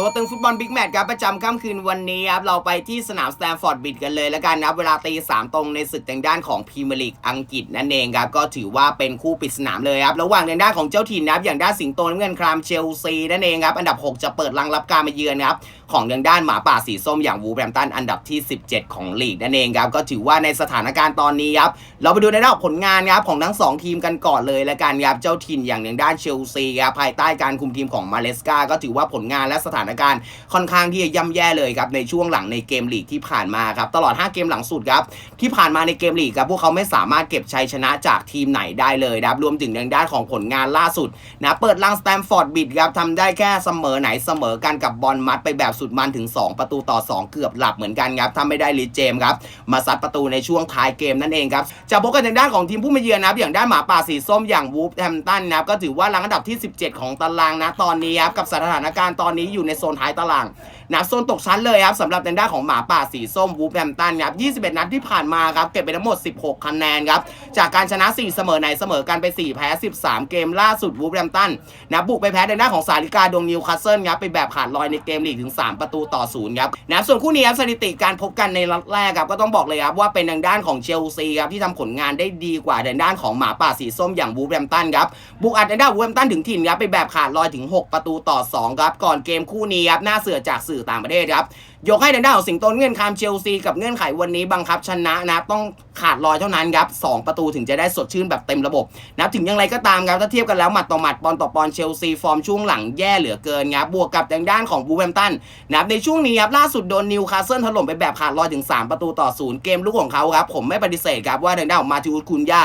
ตัวตึงฟุตบอลบิ๊กแมตช์ครับประจำค่ำคืนวันนี้ครับเราไปที่สนามสแตมฟอร์ดบิดกันเลยแล้วกันนะครับเวลาตีสามตรงในศึกทางด้านของพรีเมียร์ลีกอังกฤษนั่นเองครับก็ถือว่าเป็นคู่ปิดสนามเลยครับระหว่างทางด้านของเจ้าถิ่นนะครับอย่างด้านสิงโตน้ำเงินครามเชลซีนั่นเองครับอันดับ 6 จะเปิดรังรับการมาเยือนครับของทางด้านหมาป่าสีส้มอย่างวูแบมตันอันดับที่ 17 ของลีกนั่นเองครับก็ถือว่าในสถานการณ์ตอนนี้ครับเราไปดูในด้านของผลงานครับของทั้งสองทีมกันก่อนเลยแล้วกันครับเจ้าถิ่นอย่างทางด้านเชลซีครับภายใต้การคุมทีมของมาเลสกาก็ถือว่าผลงานและสถานการณ์ค่อนข้างที่จะย่ำแย่เลยครับในช่วงหลังในเกมลีกที่ผ่านมาครับตลอด 5 เกมหลังสุดครับที่ผ่านมาในเกมลีกครับพวกเขาไม่สามารถเก็บชัยชนะจากทีมไหนได้เลยนะครับรวมถึงทางด้านของผลงานล่าสุดนะเปิดลังสแตมฟอร์ดบิดครับทำได้แค่เสมอไหนเสมอกันกับบอลมัดไปแบบสุดมันถึง 2 ประตูต่อ 2 เกือบหลับเหมือนกันครับถ้าไม่ได้ลีเจมส์ครับมาซัดประตูในช่วงท้ายเกมนั่นเองครับจะพบกันทางด้านของทีมผู้มาเยือนนะครับอย่างด้านหมาป่าสีส้มอย่างวูฟแฮมตันนะครับก็ถือว่ารังอันดับที่ 17 ของตารางนะตอนนี้ครับกับสถานการณ์ตอนนี้อยู่ในโซนท้ายตาราง นะโซนตกชั้นเลยครับสำหรับทางด้านของหมาป่าสีส้มวูฟแฮมตันครับ21 นัดที่ผ่านมาครับ เก็บไปทั้งหมด 16 คะแนนครับ จากการชนะ 4 เสมอในเสมอกันไป 4 แพ้ 13 เกมล่าสุดวูฟแฮมตันนะบุกไปแพ้ทางด้านของสาริกาดงนิวคาสเซิลครับไปแบบขาดลอยในเกมลีกถึง 3 ประตูต่อศูนย์ครับนะส่วนคู่นี้ครับสถิติการพบกันในนัดแรกครับก็ต้องบอกเลยครับว่าเป็นทางด้านของเชลซีครับที่ทำผลงานได้ดีกว่าทางด้านของหมาป่าสีส้มอย่างวูฟแฮมตันครับบุกอัดทางด้านวูฟแฮมตันถึงถิ่นครับไปแบบขาดลอยถึง 6 ประตูต่อ2ครับก่อนเกมคู่นี้ครับน่าเสือจากสื่อื่อต่างประเทศครับยกให้ทางด้านของสิงโตเงื่อนคามเชลซีกับเงื่อนไขวันนี้บังคับชนะนะต้องขาดลอยเท่านั้นครับสองประตูถึงจะได้สดชื่นแบบเต็มระบบนะถึงอย่างไรก็ตามครับถ้าเทียบกันแล้วหมัดต่อหมัดปอนต่อปอนเชลซีฟอร์มช่วงหลังแย่เหลือเกินครับบวกกับทางด้านของบูแฮมตันนะในช่วงนี้ครับล่าสุดโดนนิวคาสเซิลถล่มไปแบบขาดลอยถึง 3 ประตูต่อศูนย์เกมลุกของเขาครับผมไม่ปฏิเสธครับว่าทางด้านของมาติอุสคุนยา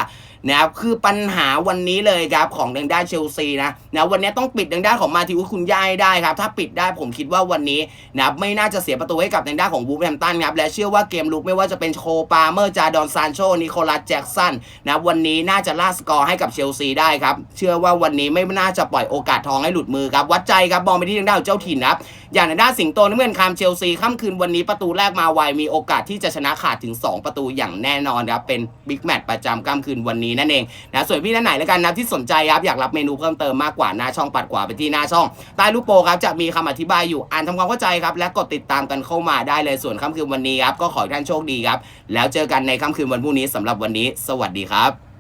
นะครับคือปัญหาวันนี้เลยครับของทางด้านเชลซีนะนะวันนี้ต้องปิดทางด้านของมาติอุสคุณย่าให้ได้ครับถ้าปิดได้ผมคิดว่าวันนี้นะไม่น่าจะเสียประตูให้กับทางด้านของวูฟแฮมตันครับและเชื่อว่าเกมลุกไม่ว่าจะเป็นโคปาเมอร์จาดอนซานโชนิโคลัสแจ็กสันนะวันนี้น่าจะล่าสกอร์ให้กับเชลซีได้ครับเชื่อว่าวันนี้ไม่น่าจะปล่อยโอกาสทองให้หลุดมือครับวัดใจครับมองไปที่ทางด้านของเจ้าถิ่นครับอย่างทางด้านสิงโตน้ำเงินคามเชลซีค่ำคืนวันนี้ประตูแรกมาไวมีโอกาสที่จะชนะขาดถึง 2 ประตูอย่างแน่นอนครับเป็นบิ๊กแมตช์ประจำค่ำคืนวันนี้นั่นเองนะส่วนพี่ท่านไหนแล้วกันนะที่สนใจครับอยากรับเมนูเพิ่มเติมมากกว่าหน้าช่องปัดขวาไปที่หน้าช่องใต้รูปโปรครับจะมีคำอธิบายอยู่อ่านทำความเข้าใจครับและกดติดตามกันเข้ามาได้เลยส่วนค่ำคืนวันนี้ครับก็ขอให้ท่านโชคดีครับ แล้วเจอกันในค่ำคืนวันพรุ่งนี้สำหรับวันนี้ สวัสดีครับ